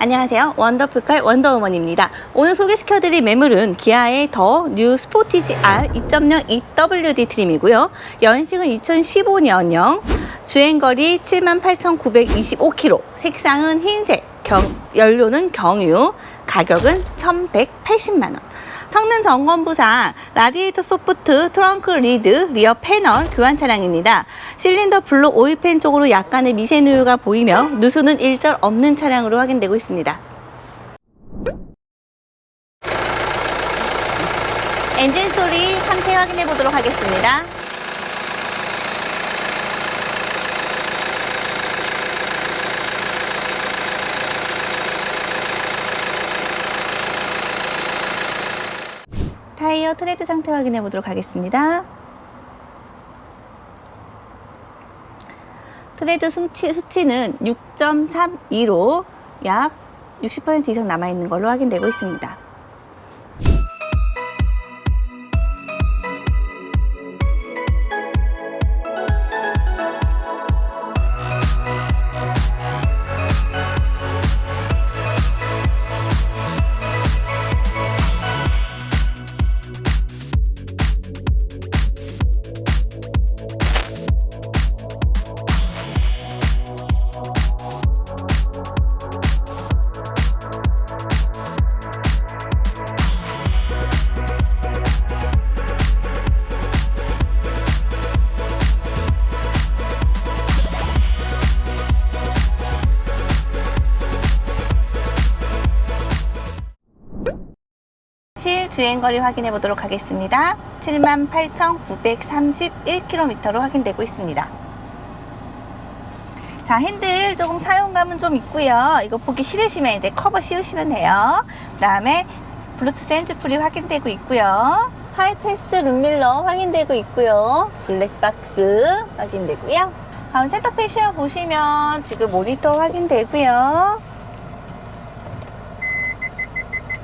안녕하세요. 원더풀컬 원더우먼입니다. 오늘 소개시켜드릴 매물은 기아의 더 뉴 스포티지 R 2.0 EWD 트림이고요. 연식은 2015년형, 주행거리 78,925km, 색상은 흰색, 경- 연료는 경유, 가격은 1,180만 원. 성능 점검부상 라디에이터 소프트, 트렁크 리드, 리어 패널 교환 차량입니다. 실린더 블록 오일팬 쪽으로 약간의 미세 누유가 보이며 누수는 일절 없는 차량으로 확인되고 있습니다. 엔진 소리 상태 확인해 보도록 하겠습니다. 타이어 트레드 상태 확인해 보도록 하겠습니다. 트레드 수치, 수치는 6.32로 약 60% 이상 남아있는 걸로 확인되고 있습니다. 실 주행거리 확인해 보도록 하겠습니다. 78,931km로 확인되고 있습니다. 자, 핸들 조금 사용감은 좀 있고요. 이거 보기 싫으시면 이제 커버 씌우시면 돼요. 그 다음에 블루투스 핸즈프리 확인되고 있고요. 하이패스 룸밀러 확인되고 있고요. 블랙박스 확인되고요. 다음 센터 패시어 보시면 지금 모니터 확인되고요.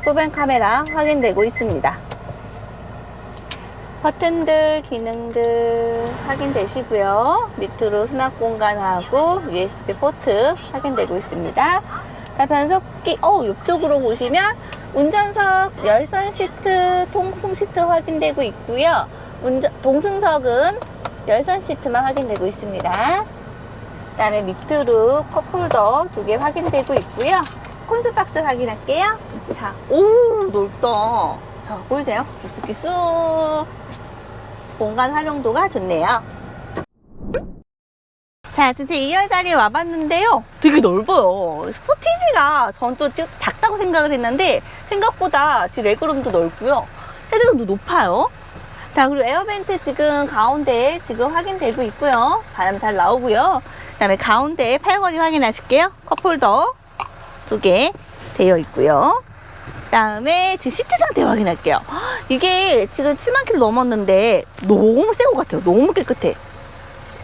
후방 카메라 확인되고 있습니다. 버튼들, 기능들 확인되시고요. 밑으로 수납 공간하고 USB 포트 확인되고 있습니다. 자, 변속기, 어, 옆쪽으로 보시면 운전석 열선 시트, 통풍 시트 확인되고 있고요. 운전, 동승석은 열선 시트만 확인되고 있습니다. 그 다음에 밑으로 컵홀더 두 개 확인되고 있고요. 콘솔 박스 확인할게요. 자, 오, 넓다. 자, 보이세요? 깊숙이 쑥. 공간 활용도가 좋네요. 자, 진짜 2열 자리에 와봤는데요. 되게 넓어요. 스포티지가 전 또 작다고 생각을 했는데 생각보다 지금 레그룸도 넓고요. 헤드룸도 높아요. 자, 그리고 에어벤트 지금 가운데에 지금 확인되고 있고요. 바람 잘 나오고요. 그 다음에 가운데에 팔걸이 확인하실게요. 컵홀더 두 개 되어 있고요. 그다음에 지금 시트 상태 확인할게요. 헉, 이게 지금 7만 킬로 넘었는데 너무 새 것 같아요. 너무 깨끗해.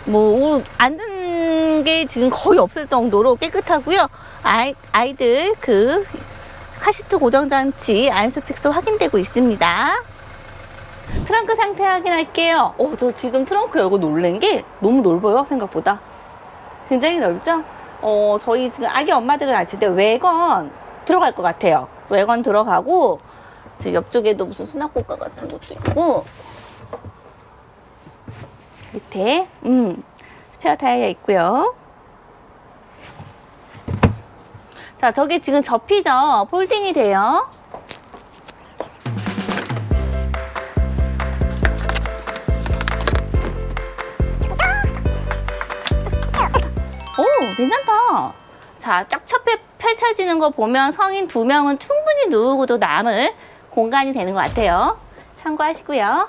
뭐 우- 앉은 게 지금 거의 없을 정도로 깨끗하고요. 아이, 아이들 그 카시트 고정 장치 아이소픽스 확인되고 있습니다. 트렁크 상태 확인할게요. 어, 저 지금 트렁크 열고 놀란 게 너무 넓어요, 생각보다. 굉장히 넓죠? 어, 저희 지금 아기 엄마들은 아실 때 외건 들어갈 것 같아요. 외건 들어가고, 지금 옆쪽에도 무슨 수납 공간 같은 것도 있고, 밑에, 음, 스페어 타이어 있고요. 자, 저게 지금 접히죠? 폴딩이 돼요. 괜찮다. 자, 쫙 펴- 펼쳐지는 거 보면 성인 두 명은 충분히 누우고도 남을 공간이 되는 것 같아요. 참고하시고요.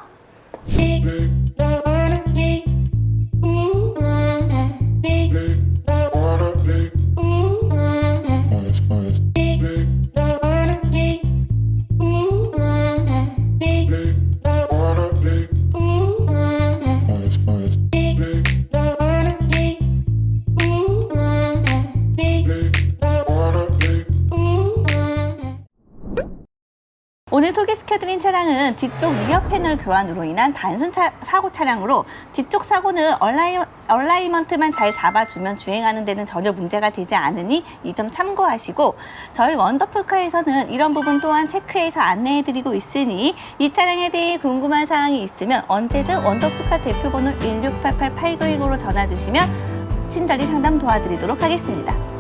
오늘 소개시켜드린 차량은 뒤쪽 위어 패널 교환으로 인한 단순 차- 사고 차량으로 뒤쪽 사고는 얼라이, 얼라이먼트만 잘 잡아주면 주행하는 데는 전혀 문제가 되지 않으니 이 점 참고하시고 저희 원더풀카에서는 이런 부분 또한 체크해서 안내해드리고 있으니 이 차량에 대해 궁금한 사항이 있으면 언제든 원더풀카 대표번호 1688-8910으로 전화 주시면 친절히 상담 도와드리도록 하겠습니다.